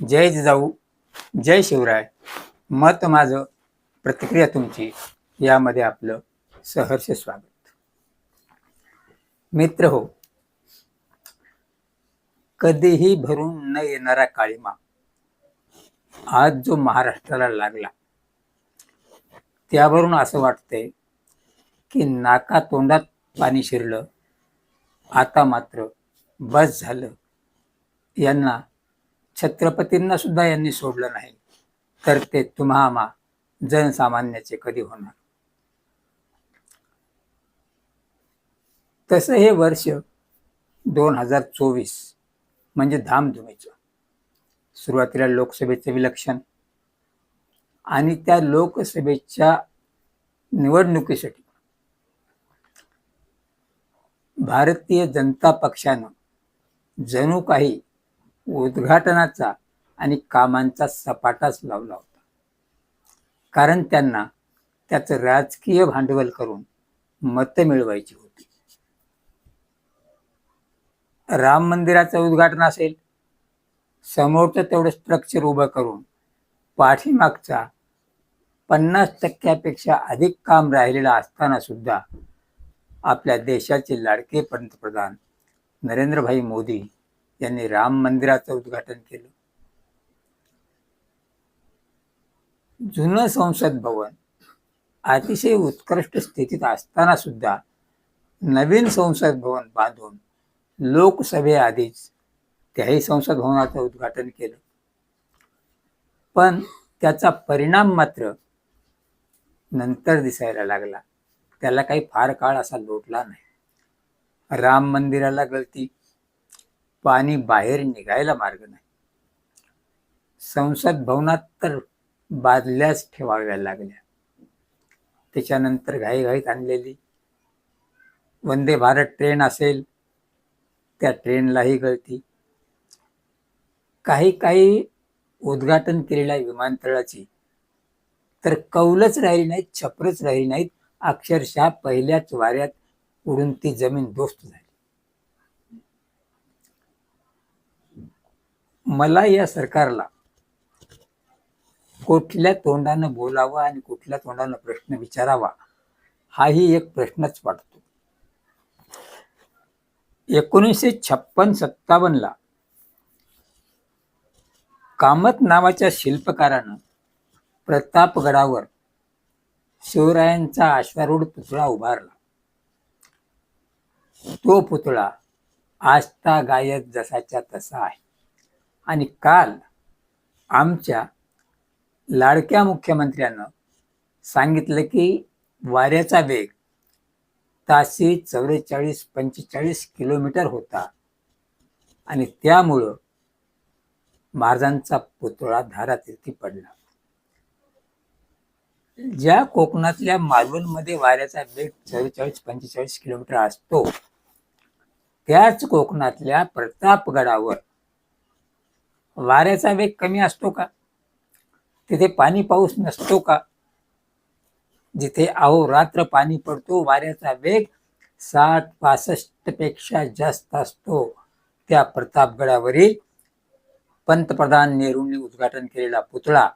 जय जिजाऊ जय शिवराय. मत माझं प्रतिक्रिया तुमची यामध्ये आपलं सहर्ष स्वागत. मित्र हो कधीही भरून न येणारा काळीमा आज जो महाराष्ट्राला लागला त्यावरून असं वाटतंय की नाका तोंडात पाणी शिरलं आता मात्र बस झालं यांना छत्रपतींना सुद्धा यांनी सोडलं नाही. तर ते तुम्हामा जनसामान्याचे कधी होणार? तसं हे वर्ष दोन हजार चोवीस म्हणजे धामधुमीचं. सुरुवातीला लोकसभेचं विलक्षण आणि त्या लोकसभेच्या निवडणुकीसाठी भारतीय जनता पक्षानं जणू काही उद्घाटनाचा आणि कामांचा सपाटाच लावला होता. कारण त्यांना त्याचं राजकीय भांडवल करून मतं मिळवायची होती. राम मंदिराचं उद्घाटन असेल समोरचं तेवढं स्ट्रक्चर उभं करून पाठीमागचा पन्नास टक्क्यापेक्षा अधिक काम राहिलेलं असताना सुद्धा आपल्या देशाचे लाडके पंतप्रधान नरेंद्रभाई मोदी यांनी राम मंदिराचं उद्घाटन केलं. जुनं संसद भवन अतिशय उत्कृष्ट स्थितीत असताना सुद्धा नवीन संसद भवन बांधून लोकसभेआधीच त्याही संसद भवनाचं उद्घाटन केलं. पण त्याचा परिणाम मात्र नंतर दिसायला लागला. त्याला काही फार काळ असा लोटला नाही. राम मंदिराला गळती पाणी बाहेर निघायला मार्ग नाही. संसद भवनात तर बादल्याच ठेवाव्या लागल्या. त्याच्यानंतर घाईघाईत आणलेली वंदे भारत ट्रेन असेल त्या ट्रेनलाही गळती काही काही उद्घाटन केलेल्या विमानतळाची तर कौलच राहिली नाहीत छपरच राहिली नाहीत. अक्षरशः पहिल्याच वाऱ्यात उडून ती जमीन दोस्त झाली. मला या सरकारला कुठल्या तोंडानं बोलावं आणि कुठल्या तोंडानं प्रश्न विचारावा हाही एक प्रश्नच वाटतो. एकोणीसशे छप्पन सत्तावन्नला कामत नावाच्या शिल्पकारानं प्रतापगडावर शिवरायांचा अश्वारूढ पुतळा उभारला. तो पुतळा आजता गायक जसाच्या तसा आहे. आणि काल आमच्या लाडक्या मुख्यमंत्र्यानं सांगितलं की वाऱ्याचा वेग ताशी चौवेचाळीस पंचेचाळीस किलोमीटर होता. आणि त्यामुळं महाराजांचा पुतळा धारातीर्थी पडला. ज्या कोकणातल्या मालवणमध्ये वाऱ्याचा वेग चव्वेचाळीस पंचेचाळीस किलोमीटर असतो त्याच कोकणातल्या प्रतापगडावर वाऱ्याचा वेग कमी असतो का? तिथे पाणी पाऊस नसतो का? जिथे अहोरात्र पाणी पडतो वाऱ्याचा वेग साठ पासष्टपेक्षा जास्त असतो. त्या प्रतापगडावरील पंतप्रधान नेहरूंनी उद्घाटन केलेला पुतळा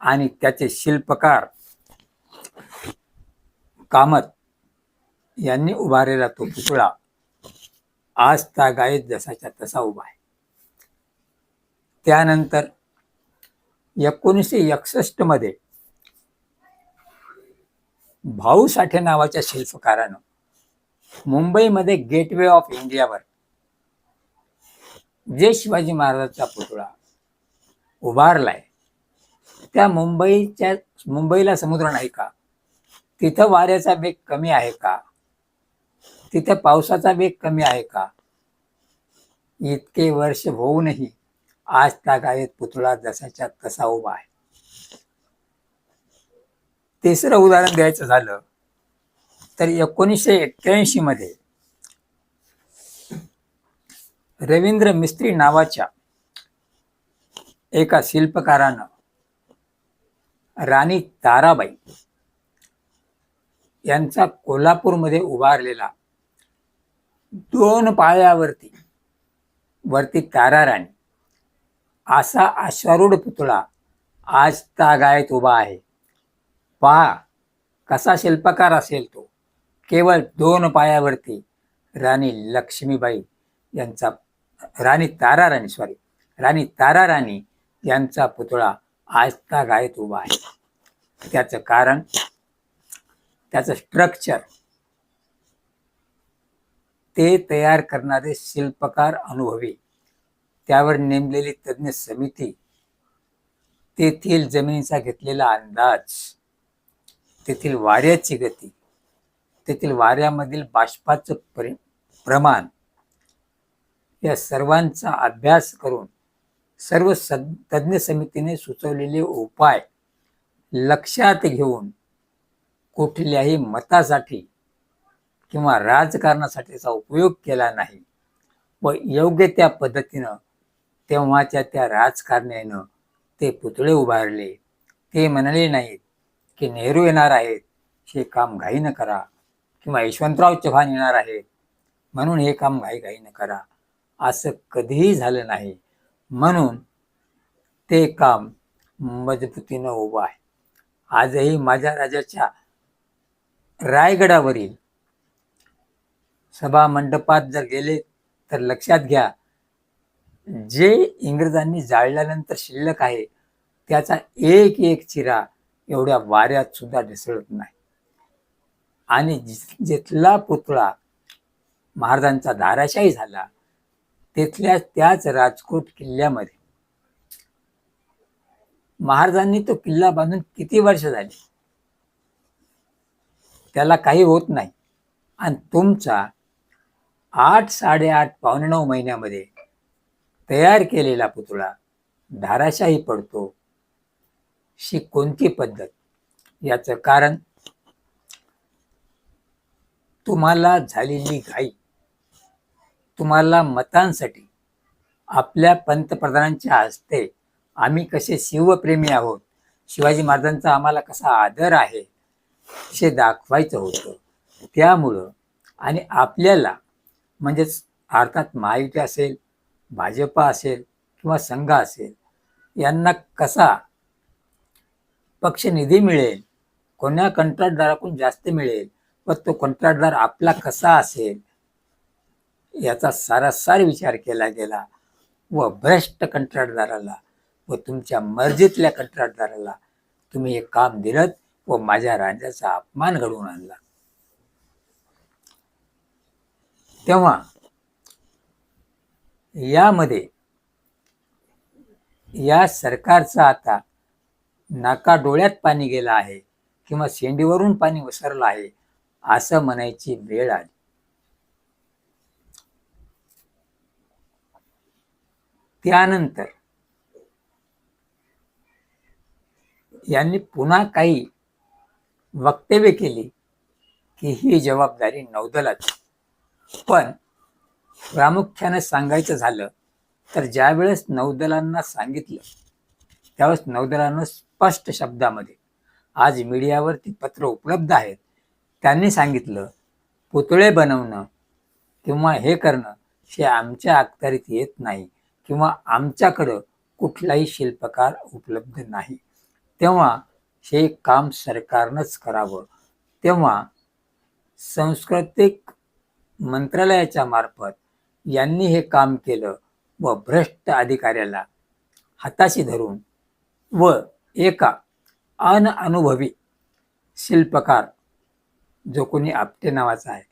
आणि त्याचे शिल्पकार कामत यांनी उभारलेला तो पुतळा आज त्या गायत जसाच्या तसा उभा आहे. त्यानंतर एकोणीसशे एकसष्टमध्ये भाऊ साठे नावाच्या शिल्पकारानं मुंबईमध्ये गेटवे ऑफ इंडियावर जे शिवाजी महाराजांचा पुतळा उभारलाय त्या मुंबईच्या मुंबईला समुद्र नाही का? तिथं वाऱ्याचा वेग कमी आहे का? तिथं पावसाचा वेग कमी आहे का? इतके वर्ष होऊनही आज तागायत पुतळा जसाच्या तसा उभा आहे. तिसरं उदाहरण द्यायचं झालं तर एकोणीसशे एक्क्याऐंशी मध्ये रवींद्र मिस्त्री नावाच्या एका शिल्पकारानं राणी ताराबाई यांचा कोल्हापूरमध्ये उभारलेला दोन पायावरती वरती तारा राणी असा अश्वारूढ पुतळा आज तागायत उभा आहे. पहा कसा शिल्पकार असेल तो. केवळ दोन पायावरती राणी लक्ष्मीबाई यांचा राणी तारा राणी सॉरी राणी तारा राणी यांचा पुतळा आज तागायत उभा आहे. त्याचं कारण त्याचं स्ट्रक्चर ते तयार करणारे शिल्पकार अनुभवी. त्यावर नेमलेली तज्ज्ञ समिती तेथील जमिनीचा घेतलेला अंदाज तेथील वाऱ्याची गती तेथील वाऱ्यामधील बाष्पाचं परि प्रमाण या सर्वांचा अभ्यास करून सर्व सद तज्ज्ञ समितीने सुचवलेले उपाय लक्षात घेऊन कुठल्याही मतासाठी किंवा राजकारणासाठीचा उपयोग केला नाही व योग्य त्या पद्धतीनं तेव्हाच्या त्या राजकारण्यानं ते पुतळे उभारले. ते म्हणाले नाहीत की नेहरू येणार आहेत हे काम घाईनं करा किंवा यशवंतराव चव्हाण येणार आहेत म्हणून हे काम घाई घाईनं करा. असं कधीही झालं नाही. म्हणून ते काम मजबूतीनं उभं आहे. आजही माझ्या राजाच्या रायगडावरील सभा मंडपात जर गेले तर लक्षात घ्या जे इंग्रजांनी जाळल्यानंतर शिल्लक आहे त्याचा एक एक चिरा एवढ्या वाऱ्यात सुद्धा ढसळत नाही. आणि जिथला पुतळा महाराजांचा धाराशाही झाला तिथल्या त्याच राजकोट किल्ल्यामध्ये. महाराजांनी तो किल्ला बांधून किती वर्ष झाली? त्याला काही होत नाही. आणि तुमचा आठ साडेआठ पावणे नऊ महिन्यामध्ये तयार केलेला पुतळा धाराशाही पडतो. शी कोणती पद्धत? याचं कारण? तुम्हाला झालेली घाई. तुम्हाला मतांसाठी आपल्या पंतप्रधानांच्या हस्ते आम्ही कसे शिवप्रेमी आहोत? शिवाजी महाराजांचा आम्हाला कसा आदर आहे? हे दाखवायचं होतं. त्यामुळं आणि आपल्याला म्हणजेच अर्थात महायुती असेल भाजपा असेल किंवा संघ असेल यांना कसा पक्ष निधी मिळेल कोण्या कंत्राटदाराकडून जास्त मिळेल व तो कंत्राटदार आपला कसा असेल याचा सारासार विचार केला गेला व भ्रष्ट कंत्राटदाराला व तुमच्या मर्जीतल्या कंत्राटदाराला तुम्ही हे काम दिलं व माझ्या राज्याचा अपमान घडवून आणला. तेव्हा यामध्ये या सरकारचं आता नाका डोळ्यात पाणी गेलं आहे किंवा शेंडीवरून पाणी वसरलं आहे असं म्हणायची वेळ आली. त्यानंतर यांनी पुन्हा काही वक्तव्य केली की ही जबाबदारी नौदलाची. पण प्रामुख्याने सांगायचं झालं तर ज्यावेळेस नौदलांना सांगितलं त्यावेळेस नौदलानं स्पष्ट शब्दामध्ये आज मीडियावरती पत्र उपलब्ध आहेत त्यांनी सांगितलं पुतळे बनवणं किंवा हे करणं हे आमच्या अखत्यारीत येत नाही किंवा आमच्याकडं कुठलाही शिल्पकार उपलब्ध नाही. तेव्हा हे काम सरकारनंच करावं. तेव्हा सांस्कृतिक मंत्रालयाच्या मार्फत यांनी हे काम केलं व भ्रष्ट अधिकाऱ्याला हाताशी धरून व एका अनअनुभवी शिल्पकार जो कोणी आपटे नावाचा आहे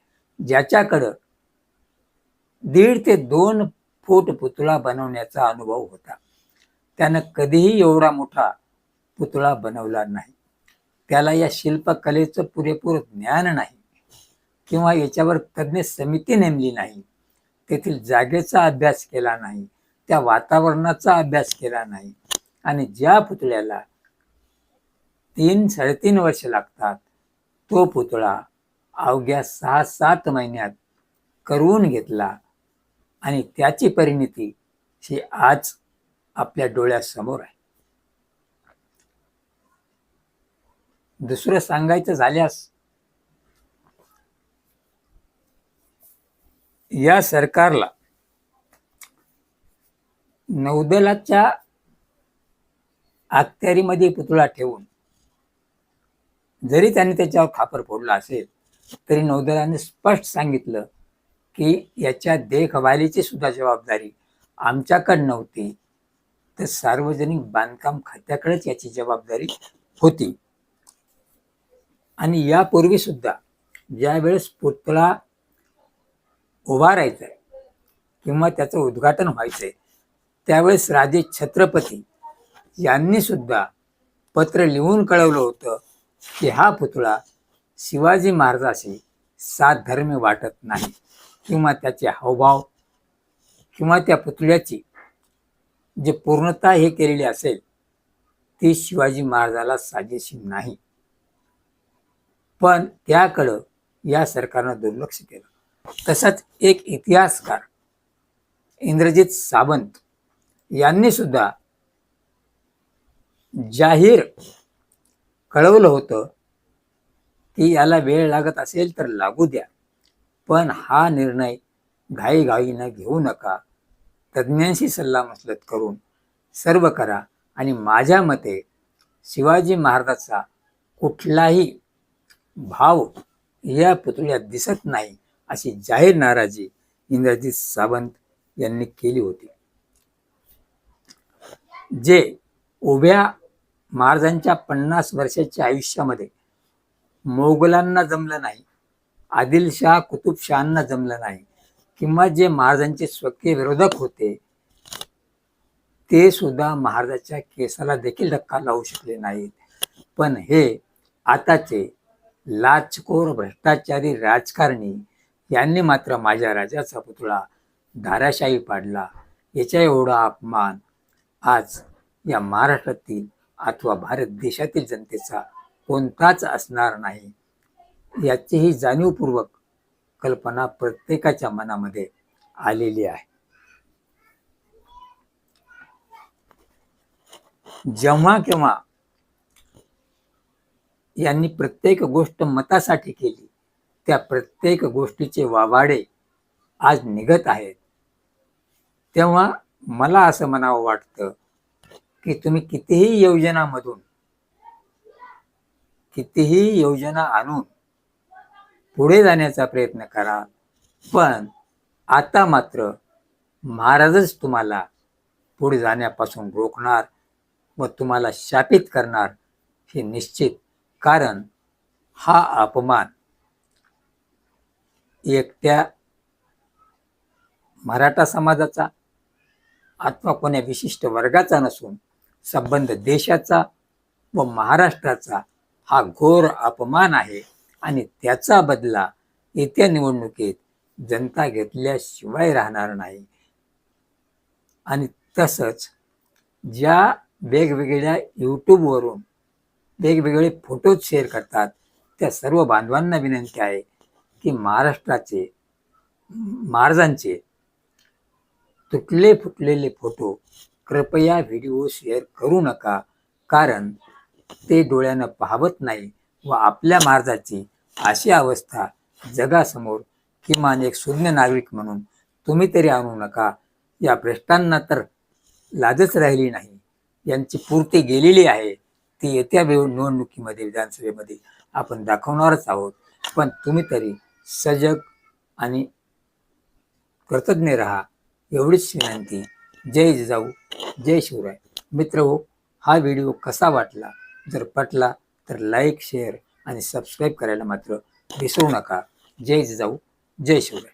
ज्याच्याकडं दीड ते दोन फूट पुतळा बनवण्याचा अनुभव होता. त्यानं कधीही एवढा मोठा पुतळा बनवला नाही. त्याला या शिल्पकलेचं पुरेपूर ज्ञान नाही किंवा याच्यावर तज्ज्ञ समिती नेमली नाही. तेथील जागेचा अभ्यास केला नाही त्या वातावरणाचा अभ्यास केला नाही आणि ज्या पुतळ्याला तीन साडेतीन वर्ष लागतात तो पुतळा अवघ्या सहा सात महिन्यात करून घेतला आणि त्याची परिणिती ही आज आपल्या डोळ्यासमोर आहे. दुसरं सांगायचं झाल्यास या सरकारला नौदलाच्या अखत्यारीमध्ये पुतळा ठेवून जरी त्याने त्याच्यावर खापर फोडला असेल तरी नौदलाने स्पष्ट सांगितलं की याच्या देखभालीची सुद्धा जबाबदारी आमच्याकडे नव्हती तर सार्वजनिक बांधकाम खात्याकडेच याची जबाबदारी होती. आणि यापूर्वी सुद्धा ज्यावेळेस पुतळा उभारायचा आहे किंवा त्याचं उद्घाटन व्हायचंय. त्यावेळेस राजे छत्रपती यांनी सुद्धा पत्र लिहून कळवलं होतं की हा पुतळा शिवाजी महाराजाशी सात धर्मी वाटत नाही. किंवा त्याचे हावभाव किंवा त्या पुतळ्याची जे पूर्णता हे केलेली असेल ती शिवाजी महाराजाला साजेशी नाही. पण त्याकडं या सरकारनं दुर्लक्ष केलं. तसंच एक इतिहासकार इंद्रजित सावंत यांनी सुद्धा जाहीर कळवलं होतं की याला वेळ लागत असेल तर लागू द्या पण हा निर्णय घाईघाईनं घेऊ नका. तज्ज्ञांशी सल्लामसलत करून सर्व करा आणि माझ्या मते शिवाजी महाराजाचा कुठलाही भाव या पुतळ्यात दिसत नाही. अशी जाहीर नाराजी इंद्रजित सावंत यांनी केली होती. जे उभ्या महाराजांच्या पन्नास वर्षाच्या आयुष्यामध्ये मोगलांना जमलं नाही आदिलशाह कुतुबशहांना जमलं नाही किंवा जे महाराजांचे स्वकीय विरोधक होते ते सुद्धा महाराजाच्या केसाला देखील धक्का लावू शकले नाहीत. पण हे आताचे लाचखोर भ्रष्टाचारी राजकारणी यांनी मात्र माझ्या राजाचा पुतळा धाराशाही पाडला. याच्या एवढा अपमान आज या महाराष्ट्रातील अथवा भारत देशातील जनतेचा कोणताच असणार नाही. याचीही जाणीवपूर्वक कल्पना प्रत्येकाच्या मनामध्ये आलेली आहे. जेव्हा केव्हा यांनी प्रत्येक गोष्ट मतासाठी केली त्या प्रत्येक गोष्टीचे वावाडे आज निघत आहेत. तेव्हा मला असं म्हणावं वाटतं की तुम्ही कितीही योजनामधून कितीही योजना आणून पुढे जाण्याचा प्रयत्न करा पण आता मात्र महाराजच तुम्हाला पुढे जाण्यापासून रोखणार व तुम्हाला शापित करणार हे निश्चित. कारण हा अपमान एकट्या मराठा समाजाचा अथवा कोण्या विशिष्ट वर्गाचा नसून संबंध देशाचा व महाराष्ट्राचा हा घोर अपमान आहे आणि त्याचा बदला येत्या निवडणुकीत जनता घेतल्याशिवाय राहणार नाही. आणि तसंच ज्या वेगवेगळ्या यूट्यूबवरून वेगवेगळे फोटो शेअर करतात त्या सर्व बांधवांना विनंती आहे की महाराष्ट्राचे महाराजांचे तुटले फुटलेले फोटो कृपया व्हिडिओ शेअर करू नका कारण ते डोळ्यानं पाहवत नाही व आपल्या महाराजाची अशी अवस्था जगासमोर किमान एक शून्य नागरिक म्हणून तुम्ही तरी आणू नका. या भ्रष्टांना तर लाजच राहिली नाही. यांची पूर्ती गेलेली आहे. ती येत्या निवडणुकीमध्ये विधानसभेमध्ये आपण दाखवणारच आहोत. पण तुम्ही तरी सजग आणि कृतज्ञ राहा एवढीच विनंती. जय जिजाऊ जय शिवराय. मित्र हो हा व्हिडिओ कसा वाटला? जर पटला तर लाईक शेअर आणि सबस्क्राईब करायला मात्र विसरू नका. जय जिजाऊ जय शिवराय.